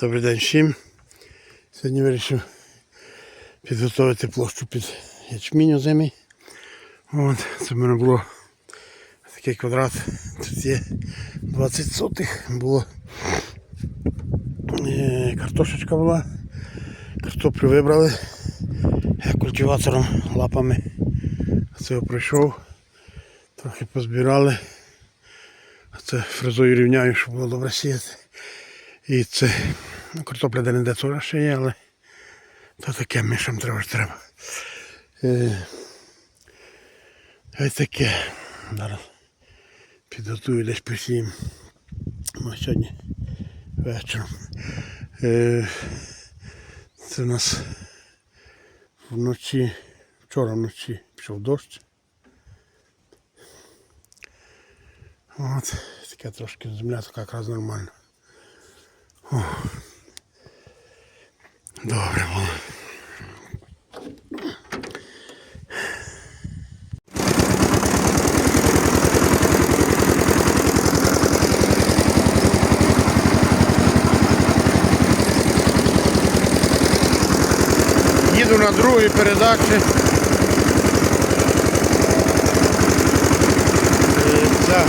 Добрий день всім. Сьогодні вирішив підготувати площу під ячмінь озимий. От, це в мене було такий квадрат. Тут є 20 сотих. Було е, картошечка була. Картоплю вибрали. Культиватором лапами це пройшов. Трохи позбирали. Це фрезою рівняю, щоб було добре сіяти. І це картопля де не де теж ще є, але то таке мишам треба ж треба. Е, ось таке. Зараз підготую десь посіємо. Ну, сьогодні вечором. Е, це у нас вночі, вчора вночі пішов дощ. От, таке трошки земля така якраз нормальна. Добре було. Їду на другій передачі. Е, Ця.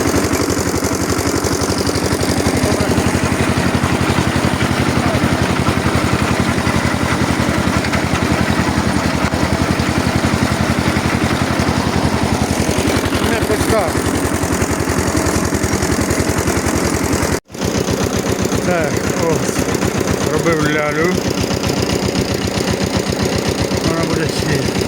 Так, ось. Робив лялю. Вона буде сіяти.